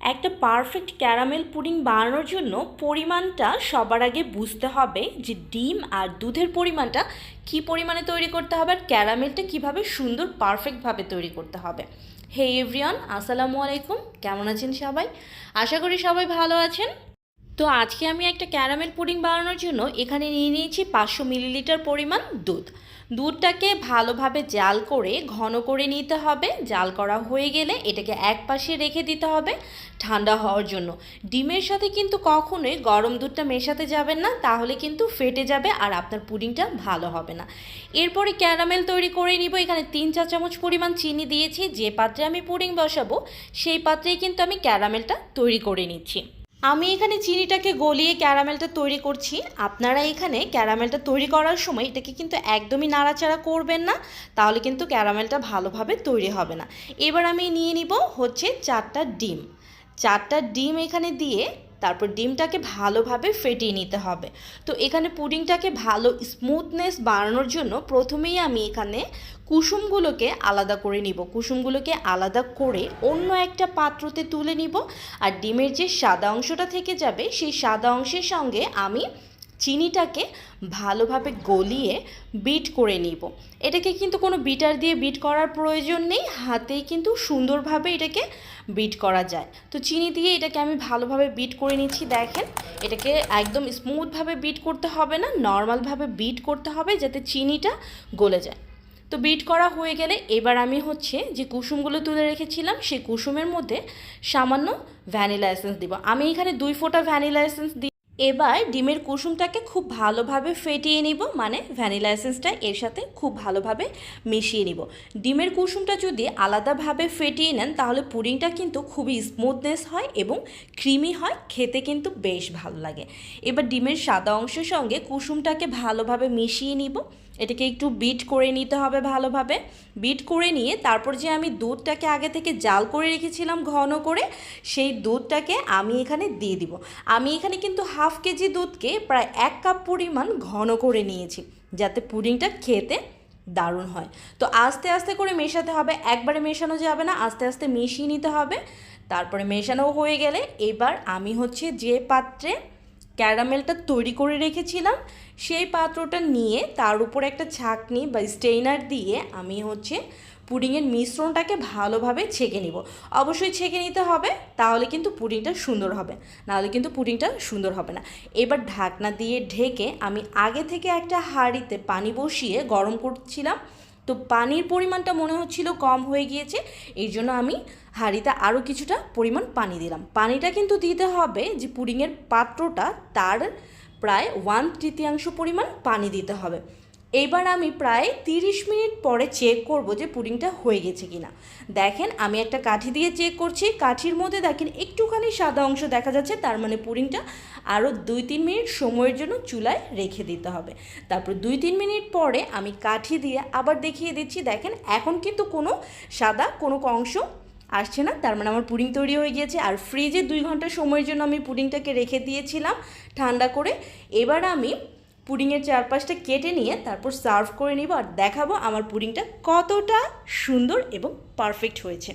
একটা perfect caramel pudding বানানোর জন্য পরিমাণটা সবার আগে বুঝতে হবে যে ডিম আর দুধের পরিমাণটা কি পরিমাণে তৈরি করতে হবে আর ক্যারামেলটা কীভাবে সুন্দর পারফেক্টভাবে তৈরি করতে হবে। হে এভরিওয়ান আসসালামু আলাইকুম। কেমন আছেন সবাই? আশা করি সবাই ভালো আছেন। তো আজকে আমি একটা ক্যারামেল পুডিং বানানোর জন্য এখানে নিয়ে নিয়েছি পাঁচশো মিলিলিটার পরিমাণ দুধ। দুধটাকে ভালোভাবে জাল করে ঘন করে নিতে হবে। জাল করা হয়ে গেলে এটাকে এক পাশে রেখে দিতে হবে ঠান্ডা হওয়ার জন্য। ডিমের সাথে কিন্তু কখনোই গরম দুধটা মেশাতে যাবেন না, তাহলে কিন্তু ফেটে যাবে আর আপনার পুডিংটা ভালো হবে না। এরপরে ক্যারামেল তৈরি করে নিব। এখানে তিন চা চামচ পরিমাণ চিনি দিয়েছি। যে পাত্রে আমি পুডিং বসাবো, সেই পাত্রেই কিন্তু আমি ক্যারামেলটা তৈরি করে নিচ্ছি। আমি এখানে চিনিটাকে গলিয়ে ক্যারামেলটা তৈরি করছি। আপনারা এখানে ক্যারামেলটা তৈরি করার সময় এটাকে কিন্তু একদমই নাড়াচাড়া করবেন না, তাহলে কিন্তু ক্যারামেলটা ভালোভাবে তৈরি হবে না। এবার আমি নিয়ে নিব হচ্ছে চারটা ডিম। চারটা ডিম এখানে দিয়ে তারপর ডিমটাকে ভালোভাবে ফেটিয়ে নিতে হবে। তো এখানে পুডিংটাকে ভালো স্মুথনেস বাড়ানোর জন্য প্রথমেই আমি এখানে কুসুমগুলোকে আলাদা করে নিব। কুসুমগুলোকে আলাদা করে অন্য একটা পাত্রতে তুলে নিব। আর ডিমের যে সাদা অংশটা থেকে যাবে, সেই সাদা অংশের সঙ্গে আমি চিনিটাকে ভালোভাবে গলিয়ে বিট করে নিব। এটাকে কিন্তু কোনো বিটার দিয়ে বিট করার প্রয়োজন নেই, হাতেই কিন্তু সুন্দরভাবে এটাকে বিট করা যায়। তো চিনি দিয়ে এটাকে আমি ভালোভাবে বিট করে নিচ্ছি, দেখেন। এটাকে একদম স্মুথভাবে বিট করতে হবে না, নর্মালভাবে বিট করতে হবে যাতে চিনিটা গলে যায়। তো বিট করা হয়ে গেলে এবার আমি হচ্ছে যে কুসুমগুলো তুলে রেখেছিলাম, সেই কুসুমের মধ্যে সামান্য ভ্যানিলা এসেন্স দিব। আমি এখানে দুই ফোঁটা ভ্যানিলা এসেন্স এবার ডিমের কুসুমটাকে খুব ভালোভাবে ফেটিয়ে নিব মানে ভ্যানিলা এসেন্সটা এর সাথে খুব ভালোভাবে মিশিয়ে নিব। ডিমের কুসুমটা যদি আলাদাভাবে ফেটিয়ে নেন, তাহলে পুডিংটা কিন্তু খুবই স্মুথনেস হয় এবং ক্রিমি হয়, খেতে কিন্তু বেশ ভালো লাগে। এবার ডিমের সাদা অংশের সঙ্গে কুসুমটাকে ভালোভাবে মিশিয়ে নিব। এটাকে একটু বিট করে নিতে হবে ভালোভাবে। বিট করে নিয়ে তারপর যে আমি দুধটাকে আগে থেকে জাল করে রেখেছিলাম ঘন করে, সেই দুধটাকে আমি এখানে দিয়ে দিব। আমি এখানে কিন্তু হাফ কেজি দুধকে প্রায় এক কাপ পরিমাণ ঘন করে নিয়েছি, যাতে পুডিংটা খেতে দারুণ হয়। তো আস্তে আস্তে করে মেশাতে হবে, একবারে মেশানো যাবে না, আস্তে আস্তে মিশিয়ে নিতে হবে। তারপরে মেশানো হয়ে গেলে এবার আমি হচ্ছে যে পাত্রে ক্যারামেলটা তৈরি করে রেখেছিলাম। সেই পাত্রটা নিয়ে তার উপর একটা ছাঁকনি বা স্টেইনার দিয়ে আমি হচ্ছে পুডিংয়ের মিশ্রণটাকে ভালোভাবে ছেঁকে নিব। অবশ্যই ছেঁকে নিতে হবে, তাহলে কিন্তু পুডিংটা সুন্দর হবে। নাহলে কিন্তু পুডিংটা সুন্দর হবে না। এবার ঢাকনা দিয়ে ঢেকে আমি আগে থেকে একটা হাঁড়িতে পানি বসিয়ে গরম করছিলাম। তো পানির পরিমাণটা মনে হচ্ছিল কম হয়ে গিয়েছে, এই জন্য আমি হাঁড়িতে আরও কিছুটা পরিমাণ পানি দিলাম। পানিটা কিন্তু দিতে হবে যে পুডিংয়ের পাত্রটা তার প্রায় ওয়ান তৃতীয়াংশ পরিমাণ পানি দিতে হবে। এইবার আমি প্রায় তিরিশ মিনিট পরে চেক করব যে পুডিংটা হয়ে গেছে কিনা। দেখেন, আমি একটা কাঠি দিয়ে চেক করছি। কাঠির মধ্যে দেখেন, একটুখানি সাদা অংশ দেখা যাচ্ছে। তার মানে পুডিংটা আরও দুই তিন মিনিট সময়ের জন্য চুলায় রেখে দিতে হবে। তারপর দুই তিন মিনিট পরে আমি কাঠি দিয়ে আবার দেখিয়ে দিচ্ছি। দেখেন, এখন কিন্তু কোনো সাদা কোনো অংশ আসছে না। তার মানে আমার পুডিং তৈরি হয়ে গিয়েছে। আর ফ্রিজে দুই ঘণ্টা সময়ের জন্য আমি পুডিংটাকে রেখে দিয়েছিলাম ঠান্ডা করে। এবার আমি পুডিংয়ের চারপাশটা কেটে নিয়ে তারপর সার্ভ করে নিব আর দেখাবো আমার পুডিংটা কতটা সুন্দর এবং পারফেক্ট হয়েছে।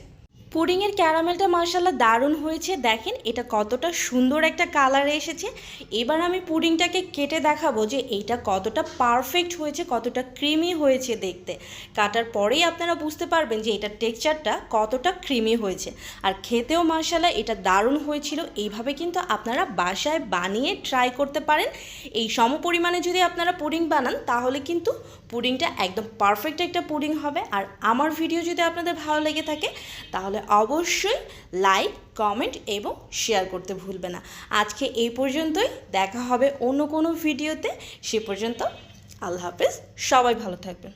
পুডিংয়ের ক্যারামেলটা মার্শাল্লাহ দারুণ হয়েছে। দেখেন এটা কতটা সুন্দর একটা কালারে এসেছে। এবার আমি পুডিংটাকে কেটে দেখাবো যে এইটা কতটা পারফেক্ট হয়েছে, কতটা ক্রিমি হয়েছে দেখতে। কাটার পরেই আপনারা বুঝতে পারবেন যে এটার টেক্সচারটা কতটা ক্রিমি হয়েছে। আর খেতেও মার্শাল্লাহ এটা দারুণ হয়েছিল। এইভাবে কিন্তু আপনারা বাসায় বানিয়ে ট্রাই করতে পারেন। এই সম পরিমাণে যদি আপনারা পুডিং বানান, তাহলে কিন্তু পুডিংটা একদম পারফেক্ট একটা পুডিং হবে। আর আমার ভিডিও যদি আপনাদের ভালো লেগে থাকে তাহলে অবশ্যই লাইক কমেন্ট এবং শেয়ার করতে ভুলবে না। আজকে এই পর্যন্তই, দেখা হবে অন্য কোনো ভিডিওতে সে পর্যন্ত আল্লাহ হাফেজ, সবাই ভালো থাকবেন।